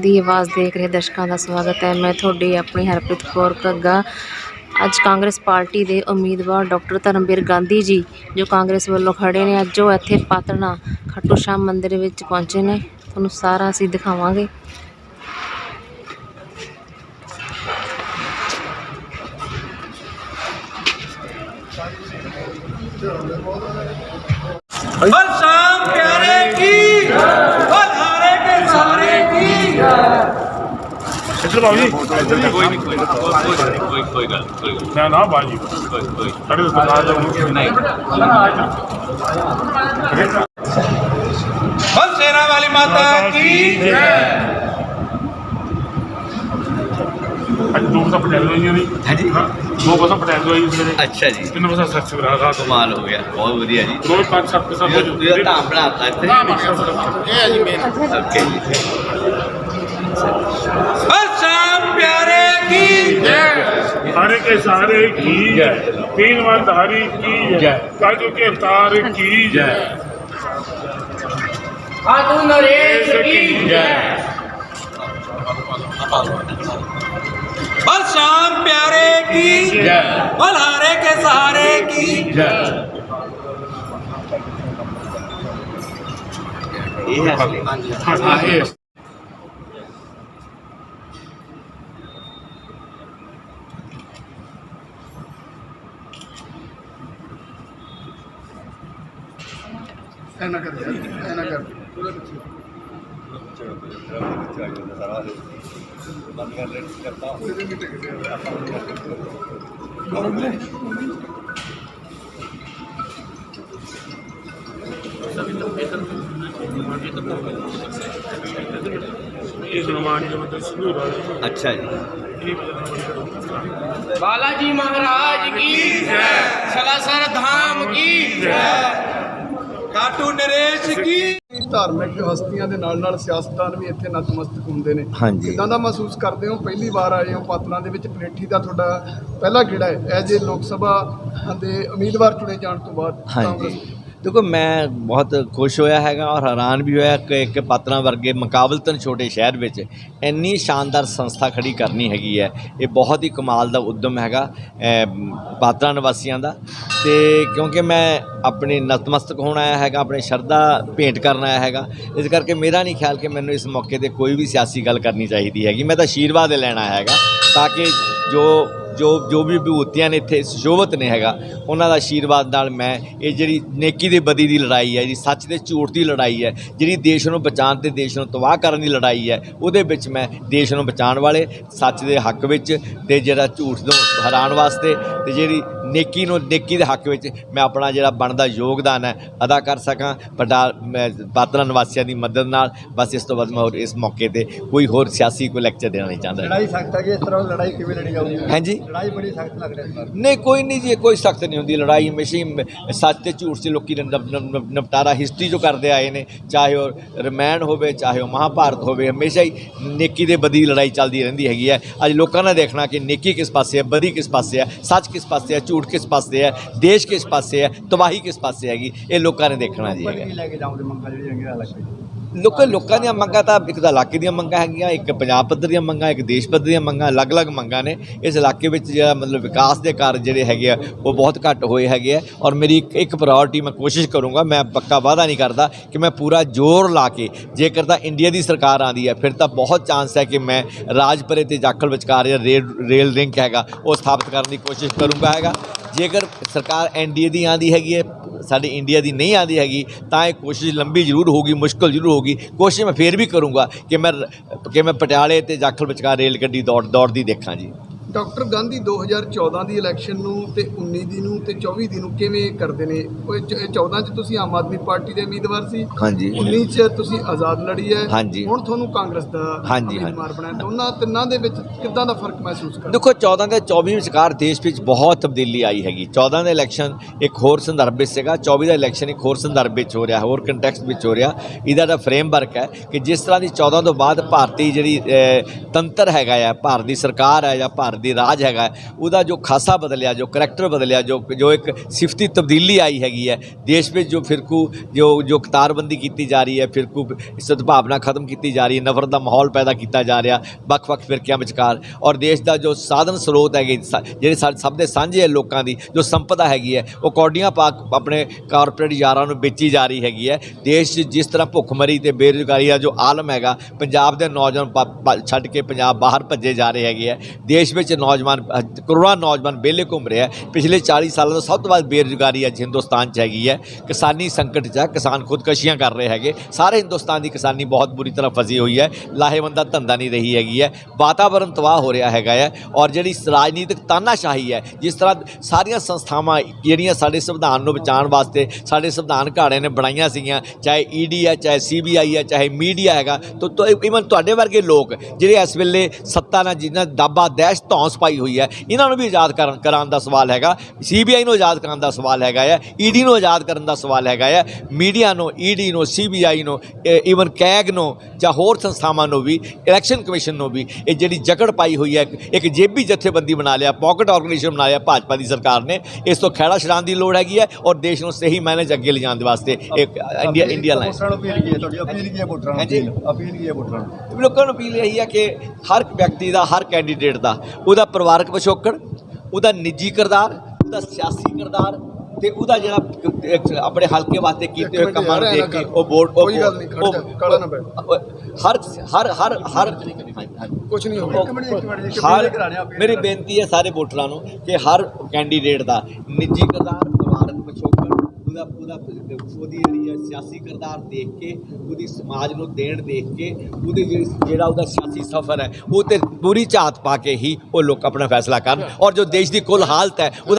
ਦੀ ਆਵਾਜ਼ ਦੇਖ ਰਹੇ ਦਰਸ਼ਕਾਂ ਦਾ ਸਵਾਗਤ ਹੈ। ਮੈਂ ਤੁਹਾਡੀ ਆਪਣੀ ਹਰਪ੍ਰੀਤ ਕੌਰ ਕੱਗਾ ਅੱਜ ਕਾਂਗਰਸ ਪਾਰਟੀ ਦੇ ਉਮੀਦਵਾਰ ਡਾਕਟਰ ਧਰਮਵੀਰ ਗਾਂਧੀ ਜੀ, ਜੋ ਕਾਂਗਰਸ ਵੱਲੋਂ ਖੜੇ ਨੇ, ਅੱਜ ਉਹ ਇੱਥੇ ਪਾਤਣਾ ਖੱਟੂ ਸ਼ਾਮ ਮੰਦਿਰ ਵਿੱਚ ਪਹੁੰਚੇ ਨੇ। ਤੁਹਾਨੂੰ ਸਾਰਾ ਅਸੀਂ ਦਿਖਾਵਾਂਗੇ। बल ਮੁਸ਼ਕਿਲ ਭਾਜੀ ਕੋਈ ਨਹੀਂ ਕੋਈ ਕੋਈ ਕੋਈ ਕੋਈ ਨਾ ਨਾ ਬਾਜੀ। ਕੋਈ ਕੋਈ ਸਾਡੇ ਤੋਂ ਸਰਕਾਰ ਨਹੀਂ। ਬਸ ਸੇਨਾ ਵਾਲੀ ਮਾਤਾ ਕੀ ਅੱਜ ਦੋ ਬਸਾ ਪਟਿਆਲੇ ਹੋਈਆਂ ਨੇ। ਹਾਂਜੀ। ਦੋ ਬਸਾ ਪਟਿਆਲੇ ਹੋਈ ਮੇਰੇ। ਅੱਛਾ ਜੀ। ਤਿੰਨ ਬਸਾ ਸੱਚ ਵਿਰਾਹ ਦਾ ਕਮਾਲ ਹੋ ਗਿਆ ਬਹੁਤ ਵਧੀਆ ਜੀ। ਦੋ ਪੰਜ ਸੱਤ ਬਸਾ ਹੋ ਜੂ ਇਹ ਤਾਂ ਬਣਾਤਾ ਇੱਥੇ। ਇਹ ਜੀ ਮੇਨ ਓਕੇ ਜੀ। ਅੱਛਾ की हरे के सारे की जय तीन धारी की जय काजू के तार की जय खातू नरेश की बल शाम प्यारे की बल हारे के सहारे की ਇਹ ਹੈ ਅਸਲੀ हाँ ये इस हनुमान जी मतलब शुरू हो रहा है ਅੱਛਾ ਜੀ बालाजी महाराज की जय सलासर धाम की जय ਧਾਰਮਿਕ ਹਸਤੀਆਂ ਦੇ ਨਾਲ ਨਾਲ ਸਿਆਸਤਦਾਨ ਵੀ ਇੱਥੇ ਨਤਮਸਤਕ ਹੁੰਦੇ ਨੇ। ਹਾਂਜੀ। ਦਾ ਮਹਿਸੂਸ ਕਰਦੇ ਹੋ? ਪਹਿਲੀ ਵਾਰ ਆਏ ਹੋ ਪਾਤਲਾਂ ਦੇ ਵਿੱਚ। ਪਲੇਠੀ ਦਾ ਤੁਹਾਡਾ ਪਹਿਲਾ ਗੇੜਾ ਹੈ? ਐਜ ਏ ਲੋਕ ਸਭਾ ਦੇ ਉਮੀਦਵਾਰ ਚੁਣੇ ਜਾਣ ਤੋਂ ਬਾਅਦ ਕਾਂਗਰਸ ਦੇਖੋ ਮੈਂ ਬਹੁਤ ਖੁਸ਼ ਹੋਇਆ ਹੈਗਾ ਔਰ ਹੈਰਾਨ ਵੀ ਹੋਇਆ ਕਿ ਇੱਕ ਪਾਤਰਾਂ ਵਰਗੇ ਮੁਕਾਬਲਤਨ ਛੋਟੇ ਸ਼ਹਿਰ ਵਿੱਚ ਇੰਨੀ ਸ਼ਾਨਦਾਰ ਸੰਸਥਾ ਖੜੀ ਕਰਨੀ ਹੈਗੀ ਹੈ। ਇਹ ਬਹੁਤ ਹੀ ਕਮਾਲ ਦਾ ਉਦਮ ਹੈਗਾ ਅਮ, ਪਾਤਰਾਂ ਨਿਵਾਸੀਆਂ ਦਾ। ਤੇ ਕਿਉਂਕਿ ਮੈਂ ਆਪਣੇ ਨਤਮਸਤਕ ਹੋਣ ਆਇਆ ਹੈਗਾ ਆਪਣੇ ਸ਼ਰਧਾ ਭੇਂਟ ਕਰਨ ਆਇਆ ਹੈਗਾ ਇਸ ਕਰਕੇ ਮੇਰਾ ਨਹੀਂ ਖਿਆਲ ਕਿ ਮੈਨੂੰ ਇਸ ਮੌਕੇ ਤੇ ਕੋਈ ਵੀ ਸਿਆਸੀ ਗੱਲ ਕਰਨੀ ਚਾਹੀਦੀ ਹੈਗੀ। ਮੈਂ ਤਾਂ ਆਸ਼ੀਰਵਾਦ ਲੈਣਾ ਹੈਗਾ ਤਾਂ ਕਿ ਜੋ ਜੋ ਜੋ ਵੀ ਵਿਭੂਤੀਆਂ ਨੇ ਇੱਥੇ ਸੁਸ਼ੋਭਤ ਨੇ ਹੈਗਾ, ਉਹਨਾਂ ਦਾ ਆਸ਼ੀਰਵਾਦ ਨਾਲ ਮੈਂ ਇਹ ਜਿਹੜੀ ਨੇਕੀ ਦੇ ਬਦੀ ਦੀ ਲੜਾਈ ਹੈ, ਜਿਹੜੀ ਸੱਚ ਤੇ ਝੂਠ ਦੀ ਲੜਾਈ ਹੈ, ਜਿਹੜੀ ਦੇਸ਼ ਨੂੰ ਬਚਾਉਣ ਤੇ ਦੇਸ਼ ਨੂੰ ਤਬਾਹ ਕਰਨ ਦੀ ਲੜਾਈ ਹੈ, ਉਹਦੇ ਵਿੱਚ ਮੈਂ ਦੇਸ਼ ਨੂੰ ਬਚਾਉਣ ਵਾਲੇ, ਸੱਚ ਦੇ ਹੱਕ ਵਿੱਚ ਤੇ ਜਿਹੜਾ ਝੂਠ ਨੂੰ ਹਰਾਉਣ ਵਾਸਤੇ ਤੇ ਜਿਹੜੀ ਨੇਕੀ ਨੂੰ ਨੇਕੀ ਦੇ ਹੱਕ ਵਿੱਚ ਮੈਂ ਆਪਣਾ ਜਿਹੜਾ ਬਣਦਾ ਯੋਗਦਾਨ ਹੈ ਅਦਾ ਕਰ ਸਕਾਂ। ਪਟਾ ਮੈਂ ਪਾਤਰਾਂ ਨਿਵਾਸੀਆਂ ਦੀ ਮਦਦ ਨਾਲ ਬਸ ਇਸ ਤੋਂ ਬਾਅਦ ਮੈਂ ਹੋਰ ਇਸ ਮੌਕੇ ਤੇ ਕੋਈ ਹੋਰ ਸਿਆਸੀ ਕੋਈ ਲੈਕਚਰ ਦੇਣਾ ਨਹੀਂ ਚਾਹੁੰਦਾ। ਲੜਾਈ ਸਖਤ ਹੈ ਕਿ ਇਸ ਤਰ੍ਹਾਂ ਲੜਾਈ ਕਿਵੇਂ ਲੜੀ ਜਾਊਗੀ? ਹਾਂਜੀ। ਲੜਾਈ ਬੜੀ ਸਖਤ ਲੱਗ ਰਹੀ ਹੈ ਨਹੀਂ ਕੋਈ ਨਹੀਂ ਜੀ ਕੋਈ ਸਖਤ ਨਹੀਂ ਹੁੰਦੀ। ਲੜਾਈ ਹਮੇਸ਼ਾ ਸੱਚ ਤੇ ਝੂਠ 'ਚ ਲੋਕੀ ਨਿਪ- ਨਿਪ- ਨਿਪ- ਨਿਪਟਾਰਾ ਹਿਸਟਰੀ ਜੋ ਕਰਦੇ ਆਏ ਨੇ। ਚਾਹੇ ਉਹ ਰਮਾਇਣ ਹੋਵੇ ਚਾਹੇ ਉਹ ਮਹਾਭਾਰਤ ਹੋਵੇ ਹਮੇਸ਼ਾ ਹੀ ਨੇਕੀ ਦੇ ਬਦੀ ਲੜਾਈ ਚੱਲਦੀ ਰਹਿੰਦੀ ਹੈਗੀ ਹੈ। ਅੱਜ ਲੋਕਾਂ ਨੇ ਦੇਖਣਾ ਕਿ ਨੇਕੀ ਕਿਸ ਪਾਸੇ ਹੈ ਬਦੀ ਕਿਸ ਪਾਸੇ ਹੈ ਸੱਚ ਕਿਸ ਪਾਸੇ ਹੈ ਝੂਠ ਕਿਸ ਪਾਸੇ ਹੈ ਦੇਸ਼ ਕਿਸ ਪਾਸੇ ਹੈ ਤਬਾਹੀ ਕਿਸ ਪਾਸੇ ਹੈਗੀ ਇਹ ਲੋਕਾਂ ਨੇ ਦੇਖਣਾ ਜੀ ਹੈਗਾ। ਲੈ ਲੋਕਾਂ ਦੀਆਂ ਮੰਗਾਂ ਤਾਂ ਇੱਕ ਤਾਂ ਇਲਾਕੇ ਦੀਆਂ ਮੰਗਾਂ ਹੈਗੀਆਂ, ਇੱਕ ਪੰਜਾਬ ਪੱਧਰ ਦੀਆਂ ਮੰਗਾਂ, ਇੱਕ ਦੇਸ਼ ਪੱਧਰ ਦੀਆਂ ਮੰਗਾਂ, ਅਲੱਗ-ਅਲੱਗ ਮੰਗਾਂ ਨੇ। ਇਸ ਇਲਾਕੇ ਵਿੱਚ ਜਿਹੜਾ ਮਤਲਬ ਵਿਕਾਸ ਦੇ ਕਾਰਜ ਜਿਹੜੇ ਹੈਗੇ ਆ, ਉਹ ਬਹੁਤ ਘੱਟ ਹੋਏ ਹੈਗੇ ਆ। ਔਰ ਮੇਰੀ ਇੱਕ ਇੱਕ ਪ੍ਰਾਇੋਰਟੀ ਮੈਂ ਕੋਸ਼ਿਸ਼ ਕਰੂੰਗਾ, ਮੈਂ ਪੱਕਾ ਵਾਅਦਾ ਨਹੀਂ ਕਰਦਾ ਕਿ ਮੈਂ ਪੂਰਾ ਜ਼ੋਰ ਲਾ ਕੇ ਜੇਕਰ ਤਾਂ ਇੰਡੀਆ ਦੀ ਸਰਕਾਰ ਆਂਦੀ ਹੈ, ਫਿਰ ਤਾਂ ਬਹੁਤ ਚਾਂਸ ਹੈ ਕਿ ਮੈਂ ਰਾਜਪੁਰੇ ਤੇ ਜਾਖਲ ਵਿਚਕਾਰ ਜਿਹੜਾ ਰੇਲ ਰੇਲ ਲਿੰਕ ਹੈਗਾ, ਉਹ ਸਥਾਪਿਤ ਕਰਨ ਦੀ ਕੋਸ਼ਿਸ਼ ਕਰੂੰਗਾ ਹੈਗਾ। ਜੇਕਰ ਸਰਕਾਰ ਐਨਡੀਏ ਦੀ ਆਂਦੀ ਹੈਗੀ ਹੈ ਸਾਡੇ ਇੰਡੀਆ ਦੀ ਨਹੀਂ ਆਂਦੀ ਹੈਗੀ, ਤਾਂ ਇਹ ਕੋਸ਼ਿਸ਼ ਲੰਬੀ ਜ਼ਰੂਰ ਹੋਗੀ ਮੁਸ਼ਕਲ ਜ਼ਰੂਰ ਹੋਗੀ ਕੋਸ਼ਿਸ਼ ਮੈਂ ਫੇਰ ਵੀ ਕਰੂੰਗਾ ਕਿ ਮੈਂ ਕਿ ਮੈਂ ਪਟਿਆਲੇ ਤੇ ਜਾਖਲ ਵਿਚਕਾਰ ਰੇਲ ਗੱਡੀ ਦੌੜ, ਦੌੜਦੀ ਦੇਖਾਂ ਜੀ। ਡਾਕਟਰ ਗਾਂਧੀ 2014 ਦੀ ਇਲੈਕਸ਼ਨ ਨੂੰ ਤੇ 19 ਦੀ ਨੂੰ ਤੇ 24 ਦੀ ਨੂੰ ਕਿਵੇਂ ਕਰਦੇ ਨੇ? ਉਹ ਚ- 14 ਚ ਤੁਸੀਂ ਆਮ ਆਦਮੀ ਪਾਰਟੀ ਦੇ ਉਮੀਦਵਾਰ ਸੀ। ਹਾਂਜੀ। 19 ਚ ਤੁਸੀਂ ਆਜ਼ਾਦ ਲੜੀ ਹੈ। ਹਾਂਜੀ। ਹੁਣ ਤੁਹਾਨੂੰ ਕਾਂਗਰਸ ਦਾ ਹਾਂਜੀ, ਉਮੀਦਵਾਰ ਬਣਾਇਆ। ਦੋਨਾਂ ਤਿੰਨਾਂ ਦੇ ਵਿੱਚ ਕਿੱਦਾਂ ਦਾ ਫ਼ਰਕ ਮਹਿਸੂਸ ਕਰਦੇ? ਦੇਖੋ 14 ਤੇ 24 ਵਿਚਕਾਰ ਦੇਸ਼ ਵਿੱਚ ਬਹੁਤ ਤਬਦੀਲੀ ਆਈ ਹੈਗੀ। 14 ਦਾ ਇਲੈਕਸ਼ਨ ਇੱਕ ਹੋਰ ਸੰਦਰਭ ਵਿੱਚ ਸੀਗਾ। 24 ਦਾ ਇਲੈਕਸ਼ਨ ਇੱਕ ਹੋਰ ਸੰਦਰਭ ਵਿੱਚ ਹੋ ਰਿਹਾ ਹੋਰ ਕੰਟੈਕਸਟ ਵਿੱਚ ਹੋ ਰਿਹਾ। ਇਹਦਾ ਦਾ ਫਰੇਮਵਰਕ ਹੈ ਕਿ ਜਿਸ ਤਰ੍ਹਾਂ ਦੀ 14 ਤੋਂ ਬਾਅਦ ਭਾਰਤੀ ਜਿਹੜੀ ਤੰਤਰ ਹੈਗਾ ਆ ਭਾਰਤ ਦੀ ਸਰਕਾਰ ਹੈ ਜਾਂ ਭਾਰਤ ਦੀ ਰਾਜ ਹੈਗਾ ਉਹਦਾ ਜੋ ਖਾਸਾ ਬਦਲਿਆ, ਜੋ ਕਰੈਕਟਰ ਬਦਲਿਆ, ਜੋ ਜੋ ਇੱਕ ਸਿਫਤੀ ਤਬਦੀਲੀ ਆਈ ਹੈਗੀ ਹੈ, ਦੇਸ਼ ਵਿੱਚ ਜੋ ਫਿਰਕੂ ਜੋ ਜੋ ਕਤਾਰਬੰਦੀ ਕੀਤੀ ਜਾ ਰਹੀ ਹੈ ਫਿਰਕੂ ਸਦਭਾਵਨਾ ਖਤਮ ਕੀਤੀ ਜਾ ਰਹੀ ਹੈ, ਨਫ਼ਰਤ ਦਾ ਮਾਹੌਲ ਪੈਦਾ ਕੀਤਾ ਜਾ ਰਿਹਾ, ਵੱਖ-ਵੱਖ ਫਿਰਕਿਆਂ ਵਿਚਕਾਰ, ਔਰ ਦੇਸ਼ ਦਾ ਜੋ ਸਾਧਨ ਸਰੋਤ ਹੈਗੇ ਜਿਹੜੇ ਸਾ- ਸਭ ਦੇ ਸਾਂਝੇ ਹੈ ਲੋਕਾਂ ਦੀ, ਜੋ ਸੰਪਦਾ ਹੈਗੀ ਹੈ, ਉਹ ਕੌਡੀਆਂ ਪਾ ਆਪਣੇ ਕਾਰਪੋਰੇਟ ਯਾਰਾਂ ਨੂੰ ਵੇਚੀ ਜਾ ਰਹੀ ਹੈਗੀ ਹੈ। ਦੇਸ਼ 'ਚ ਜਿਸ ਤਰ੍ਹਾਂ ਭੁੱਖਮਰੀ ਤੇ ਬੇਰੁਜ਼ਗਾਰੀ ਦਾ ਜੋ ਆਲਮ ਹੈਗਾ, ਪੰਜਾਬ ਦੇ ਨੌਜਵਾਨ ਛੱਡ ਕੇ ਪੰਜਾਬ ਬਾਹਰ ਭੱਜੇ ਜਾ ਰਹੇ ਹੈਗੇ ਹੈ। ਦੇਸ਼ ਵਿੱਚ ਨੌਜਵਾਨ ਕਰੋੜਾਂ ਨੌਜਵਾਨ ਵਿਹਲੇ ਘੁੰਮ ਰਿਹਾ ਪਿਛਲੇ 40 ਸਾਲਾਂ ਤੋਂ ਸਭ ਤੋਂ ਵੱਧ ਬੇਰੁਜ਼ਗਾਰੀ ਅੱਜ ਹਿੰਦੁਸਤਾਨ 'ਚ ਹੈਗੀ ਹੈ। ਕਿਸਾਨੀ ਸੰਕਟ 'ਚ ਹੈ ਕਿਸਾਨ ਖੁਦਕਸ਼ੀਆਂ ਕਰ ਰਹੇ ਹੈਗੇ। ਸਾਰੇ ਹਿੰਦੁਸਤਾਨ ਦੀ ਕਿਸਾਨੀ ਬਹੁਤ ਬੁਰੀ ਤਰ੍ਹਾਂ ਫਸੀ ਹੋਈ ਹੈ। ਲਾਹੇਵੰਦ ਦਾ ਧੰਦਾ ਨਹੀਂ ਰਹੀ ਹੈਗੀ ਹੈ। ਵਾਤਾਵਰਣ ਤਬਾਹ ਹੋ ਰਿਹਾ ਹੈਗਾ ਹੈ ਔਰ ਜਿਹੜੀ ਰਾਜਨੀਤਿਕ ਤਾਨਾਸ਼ਾਹੀ ਹੈ, ਜਿਸ ਤਰ੍ਹਾਂ ਸਾਰੀਆਂ ਸੰਸਥਾਵਾਂ ਜਿਹੜੀਆਂ ਸਾਡੇ ਸੰਵਿਧਾਨ ਨੂੰ ਬਚਾਉਣ ਵਾਸਤੇ ਸਾਡੇ ਸੰਵਿਧਾਨ ਘਾੜੇ ਨੇ ਬਣਾਈਆਂ ਸੀਗੀਆਂ, ਚਾਹੇ ਈਡੀ ਹੈ, ਚਾਹੇ ਸੀਬੀਆਈ ਹੈ, ਚਾਹੇ ਮੀਡੀਆ ਹੈਗਾ, ਤੋ ਇਵਨ ਤੁਹਾਡੇ ਵਰਗੇ ਲੋਕ ਜਿਹੜੇ ਇਸ ਵੇਲੇ ਸੱਤਾ ਨਾਲ ਜਿਨ੍ਹਾਂ ਦਾਬਾ ਦਹਿਸ਼ਤ ਧੌਂਸ ਪਾਈ ਹੋਈ ਹੈ। ਇਹਨਾਂ ਨੂੰ ਵੀ ਆਜ਼ਾਦ ਕਰਨ ਕਰਾਉਣ ਦਾ ਸਵਾਲ ਹੈਗਾ। ਸੀਬੀਆਈ ਨੂੰ ਆਜ਼ਾਦ ਕਰਨ ਦਾ ਸਵਾਲ ਹੈਗਾ ਹੈ ਈਡੀ ਨੂੰ ਆਜ਼ਾਦ ਕਰਨ ਦਾ ਸਵਾਲ ਹੈਗਾ ਹੈ ਮੀਡੀਆ ਨੂੰ ਈਡੀ ਨੂੰ ਸੀਬੀਆਈ ਨੂੰ ਇਵਨ ਕੈਗ ਨੂੰ ਜਾਂ ਹੋਰ ਸੰਸਥਾਵਾਂ ਨੂੰ ਵੀ ਇਲੈਕਸ਼ਨ ਕਮਿਸ਼ਨ ਨੂੰ ਵੀ ਇਹ ਜਿਹੜੀ ਜਕੜ ਪਾਈ ਹੋਈ ਹੈ ਇੱਕ- ਜੇਬੀ ਜਥੇਬੰਦੀ ਬਣਾ ਲਿਆ ਪਾਕਟ ਆਰਗੇਨਾਈਜੇਸ਼ਨ ਬਣਾ ਲਿਆ ਭਾਜਪਾ ਦੀ ਸਰਕਾਰ ਨੇ। ਇਸ ਤੋਂ ਖਹਿੜਾ ਛਡਾਉਣ ਦੀ ਲੋੜ ਹੈਗੀ ਹੈ ਔਰ ਦੇਸ਼ ਨੂੰ ਸਹੀ ਮਾਇਨੇ 'ਚ ਅੱਗੇ ਲਿਜਾਣ ਦੇ ਵਾਸਤੇ ਇੱਕ ਇੰਡੀਆ ਇੰਡੀਆ ਲਾਈਨ ਲੋਕਾਂ ਨੂੰ ਅਪੀਲ ਇਹੀ ਹੈ ਕਿ ਹਰ ਵਿਅਕਤੀ ਦਾ ਹਰ ਕੈਂਡੀਡੇਟ ਦਾ ਉਹਦਾ ਪਰਿਵਾਰਕ ਪਿਛੋਕੜ ਉਹਦਾ ਨਿੱਜੀ ਕਿਰਦਾਰ ਉਹਦਾ ਸਿਆਸੀ ਕਿਰਦਾਰ ਤੇ ਉਹਦਾ ਜਿਹੜਾ ਆਪਣੇ ਹਲਕੇ ਵਾਸਤੇ ਕੀਤੇ ਹੋਏ ਕੰਮਾਂ ਨੂੰ ਦੇਖ ਕੇ। ਉਹ ਵੋਟ ਕੋਈ ਗੱਲ ਨਹੀਂ, ਖੜ ਨਾ ਹਰ ਹਰ ਹਰ ਹਰ ਕੁਝ ਨਹੀਂ ਅਪੀਲ ਮੇਰੀ ਬੇਨਤੀ ਹੈ ਸਾਰੇ ਵੋਟਰਾਂ ਨੂੰ ਕਿ ਹਰ ਕੈਂਡੀਡੇਟ ਦਾ ਨਿੱਜੀ ਕਿਰਦਾਰ ਪਰਿਵਾਰਕ ਪਿਛੋਕੜ ਉਹਦਾ ਉਹਦਾ ਉਹਦੀ ਜਿਹੜੀ ਹੈ ਸਿਆਸੀ ਕਿਰਦਾਰ ਦੇਖ ਕੇ ਉਹਦੀ ਸਮਾਜ ਨੂੰ ਦੇਣ ਦੇਖ ਕੇ ਉਹਦੇ ਜਿਹੜੀ ਉਹਦਾ ਸਿਆਸੀ ਸਫ਼ਰ ਹੈ ਉਹ ਤੇ ਪੂਰੀ ਝਾਤ ਪਾ ਕੇ ਹੀ ਉਹ ਲੋਕ ਆਪਣਾ ਫੈਸਲਾ ਕਰਨ ਔਰ ਜੋ ਦੇਸ਼ ਦੀ ਕੁੱਲ ਹਾਲਤ ਹੈ